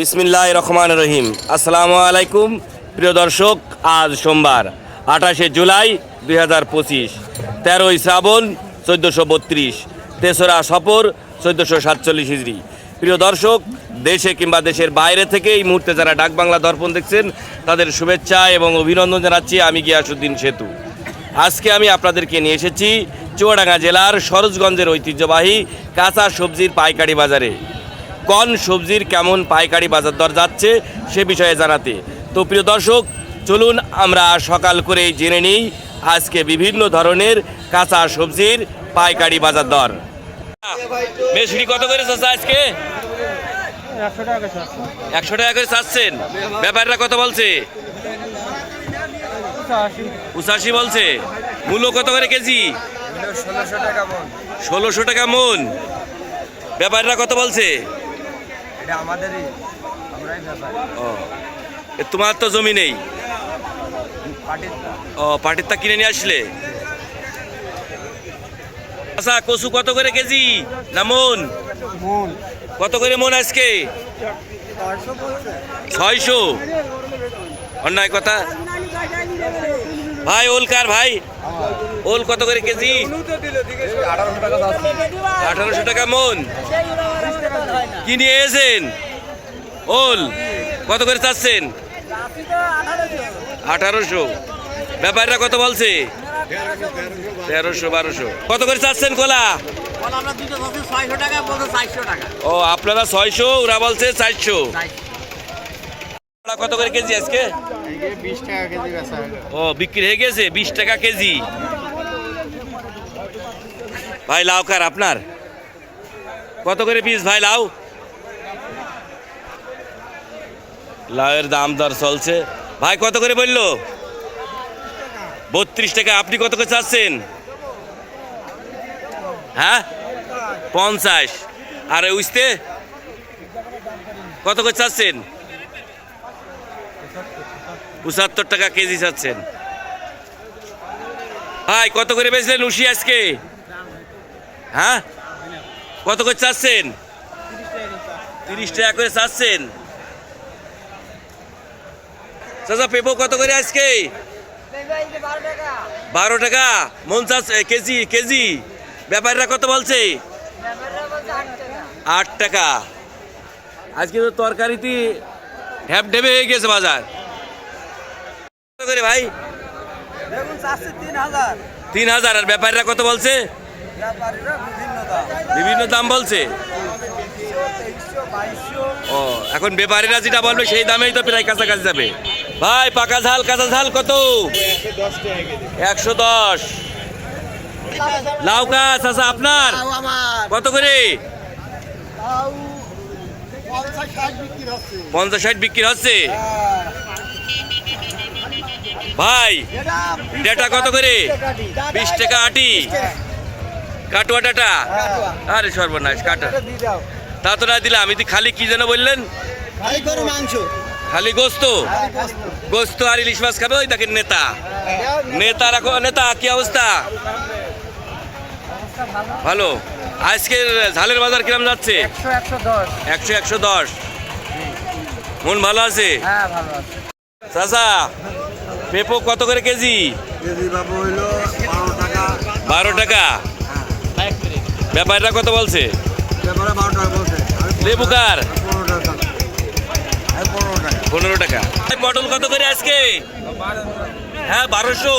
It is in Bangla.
বিসমিল্লাহ রহমান রহিম। আসসালামু আলাইকুম, প্রিয় দর্শক, আজ সোমবার, আঠাশে জুলাই দুই হাজার পঁচিশ, তেরোই শ্রাবণ চোদ্দোশো বত্রিশ, তেসরা সফর চোদ্দোশো সাতচল্লিশ হিজড়ি। প্রিয় দর্শক, দেশে কিংবা দেশের বাইরে থেকে এই মুহূর্তে যারা ডাকবাংলা দর্পণ দেখছেন, তাদের শুভেচ্ছা এবং অভিনন্দন জানাচ্ছি আমি গিয়াসুদ্দিন সেতু। আজকে আমি আপনাদেরকে নিয়ে এসেছি চুয়াডাঙ্গা জেলার সরোজগঞ্জের ঐতিহ্যবাহী কাঁচা সবজির পাইকারি বাজারে। কোন সবজির কেমন পাইকারি বাজার দর যাচ্ছে সে বিষয়ে জানাতে। তো প্রিয় দর্শক, চলুন আমরা সকাল করেই জেনে নিই আজকে বিভিন্ন ধরনের কাঁচা সবজির পাইকারি বাজার দর। মেশরি কত করে চাচ্ছে আজকে? একশো টাকা করে চাচ্ছেন। ব্যাপারটা কত বলছে? আশি বলছে। মূল্য কত করে কেজি? ষোলোশো টাকা মন। ব্যাপারটা কত বলছে? এটা আমাদেরই আমরাই ব্যাপার। ও। এ তোমার তো জমি নেই? ও পাটির তা কিনে নিয়ে আসলে? আচ্ছা কচু কত করে কেজি? না মন? মন। কত করে মন আজকে? ছয়শো? অন্যায় কথা। ভাই ওল কার ভাই? ওল কত করে কেজি? আঠারোশো টাকা মন। কি নিয়ে এসেছেন? ওল কত করে চাচ্ছেন? আঠারোশো। ব্যাপারটা কত বলছে? তেরোশো বারোশো। কত করে চাচ্ছেন কলা? ও আপনারা ছয়শো ওরা বলছে চারশো। কত করে কেজি আজকে? ও বিক্রি হয়ে গেছে? বিশ টাকা কেজি। ভাই লাউ কার আপনার? কত করে পিস ভাই লাউ? লাউয়ের দাম দর চলছে। ভাই কত করে বলল? বত্রিশ টাকা। আপনি কত করে চাচ্ছেন? হ্যাঁ? পঞ্চাশ। আর উঠতে কত করে চাচ্ছেন? পঁচাত্তর টাকা কেজি চাচ্ছেন। ভাই কত করে বেচলেন উশি আজকে? হ্যাঁ? কত করে চাচ্ছেন? তিরিশ টাকা করে চাচ্ছেন। চাচা পেপো কত করে আজকে? বারো টাকা। মন এ, কেজি কেজি। ব্যাপারীরা কত বলছে? আট টাকা। আজকে তো তরকারিতে হ্যাপ ঢেবে হয়ে গেছে বাজার। করে ভাই? তিন হাজার। আর ব্যাপারীরা কত বলছে? বিভিন্ন দাম। বলছে? ও এখন ব্যাপারীরা যেটা বলবে সেই দামেই তো প্রায় কাছাকাছি যাবে। ভাই পাকা ঝাল কাঁচা ঝাল কত? একশো দশ। লাউ গাছ আছে আপনার? কত করে? পঞ্চাশ ষাট বিক্রি হচ্ছে। ভাই ডেটা কত করে? বিশ টাকা আটি। কাটুয়া ডাটা আরে সর্বনাশ কাটা। তা তো না দিলাম আমি খালি কি যেন বললেন? খালি গোস্ত? গোস্ত আর ইলিশ মাছ খাবে ওই দেখেন নেতা। নেতা রাখো নেতা কি অবস্থা? ভালো। আজকের ঝালের বাজার কিরম যাচ্ছে? একশো একশো দশ। মন ভালো আছে? হ্যাঁ ভালো আছে। চাচা পেপো কত করে কেজি? বারো টাকা। ব্যাপারটা কত বলছে? লেবু কার? পনেরো টাকা। পটল কত করে আজকে? হ্যাঁ বারোশো।